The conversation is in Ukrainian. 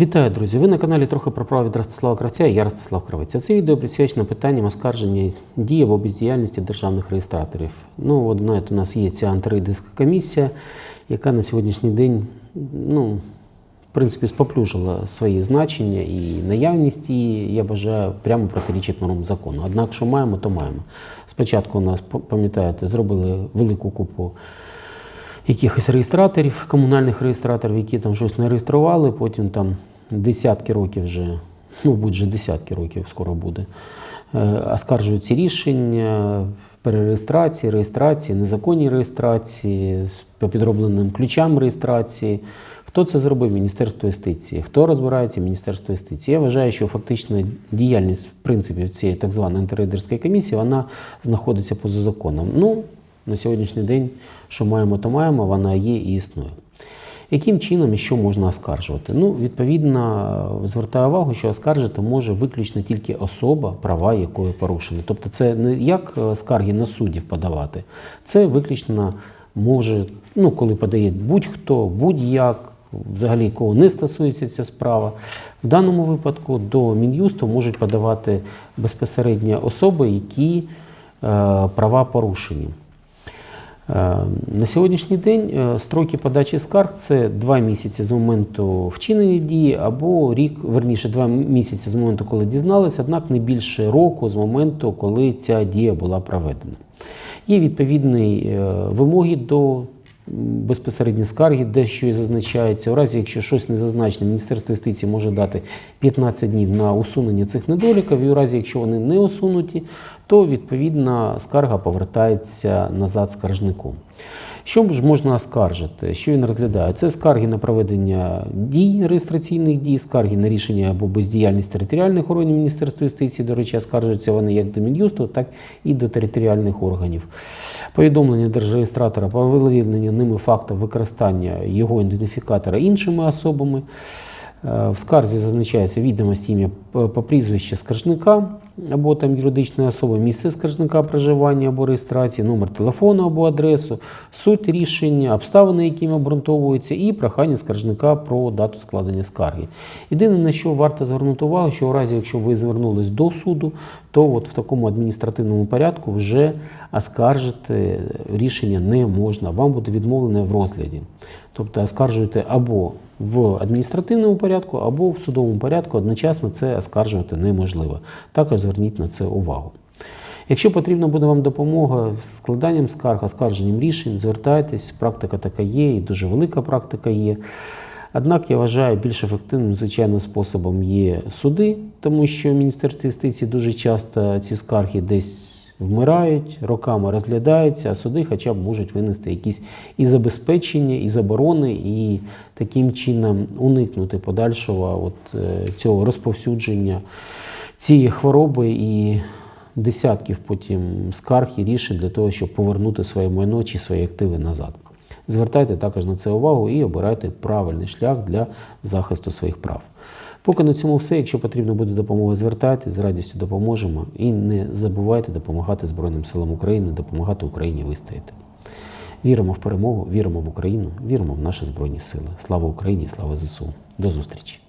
Вітаю, друзі! Ви на каналі трохи про право від Ростислава Кравця і я Ростислав Кравець. Це відео присвячено питанням оскарження дії або бездіяльності державних реєстраторів. Ну, от знаєте, у нас є ця антирейдерська комісія, яка на сьогоднішній день, ну, в принципі, споплюжила свої значення і наявність її, я вважаю, прямо протирічить нормам закону. Однак, що маємо, то маємо. Спочатку у нас, пам'ятаєте, зробили велику купу якихось реєстраторів, комунальних реєстраторів, які там щось не реєстрували, потім там десятки років вже, мабуть, вже десятки років скоро буде, е, оскаржують ці рішення перереєстрації, реєстрації, незаконні реєстрації, по підробленим ключам реєстрації. Хто це зробив? Міністерство юстиції. Хто розбирається? Міністерство юстиції. Я вважаю, що фактично діяльність в принципі цієї так званої антирейдерської комісії вона знаходиться поза законом. Ну, на сьогоднішній день, що маємо, то маємо, вона є і існує. Яким чином і що можна оскаржувати? Ну, відповідно, звертаю увагу, що оскаржити може виключно тільки особа, права якої порушені. Тобто, це не як е, скарги на суддів подавати, це виключно може, ну, коли подає будь-хто, будь-як. Взагалі, кого не стосується ця справа, в даному випадку до Мін'юсту можуть подавати безпосередньо особи, які е, права порушені. Е, На сьогоднішній день е, строки подачі скарг це два місяці з моменту вчинення дії, або рік, верніше, два місяці з моменту, коли дізналися, однак не більше року з моменту, коли ця дія була проведена. Є відповідні е, вимоги до безпосередньо скарги, де що і зазначається. У разі, якщо щось не зазначено, Міністерство юстиції може дати 15 днів на усунення цих недоліків, і у разі, якщо вони не усунуті, то відповідна скарга повертається назад скаржнику. Що ж можна оскаржити? Що він розглядає? Це скарги на проведення дій, реєстраційних дій, скарги на рішення або бездіяльність територіальних органів Міністерства юстиції. До речі, оскаржуються вони як до Мін'юсту, так і до територіальних органів. Повідомлення держреєстратора про виявлення ними факту використання його ідентифікатора іншими особами. Е, В скарзі зазначається відомість ім'я по прізвищу скаржника або там юридичної особи, місце скаржника проживання або реєстрації, номер телефону або адресу, суть рішення, обставини, якими обґрунтовуються, і прохання скаржника про дату складення скарги. Єдине, на що варто звернути увагу, що у разі, якщо ви звернулись до суду, то от в такому адміністративному порядку вже оскаржити рішення не можна. Вам буде відмовлене в розгляді. Тобто оскаржуєте або в адміністративному порядку, або в судовому порядку одночасно це оскаржувати неможливо. Також зверніть на це увагу. Якщо потрібна буде вам допомога з складанням скарг, оскарженням рішень, звертайтесь, практика така є, і дуже велика практика є. Однак я вважаю, більш ефективним, звичайно, способом є суди, тому що в Міністерстві юстиції дуже часто ці скарги десь вмирають, роками розглядаються, а суди хоча б можуть винести якісь і забезпечення, і заборони, і таким чином уникнути подальшого от, е, цього розповсюдження цієї хвороби і десятків потім скарг і рішень для того, щоб повернути своє майно чи свої активи назад. Звертайте також на це увагу і обирайте правильний шлях для захисту своїх прав. Поки на цьому все. Якщо потрібно буде допомога, звертайтеся, з радістю допоможемо. І не забувайте допомагати Збройним силам України, допомагати Україні вистояти. Віримо в перемогу, віримо в Україну, віримо в наші Збройні Сили. Слава Україні, слава ЗСУ. До зустрічі!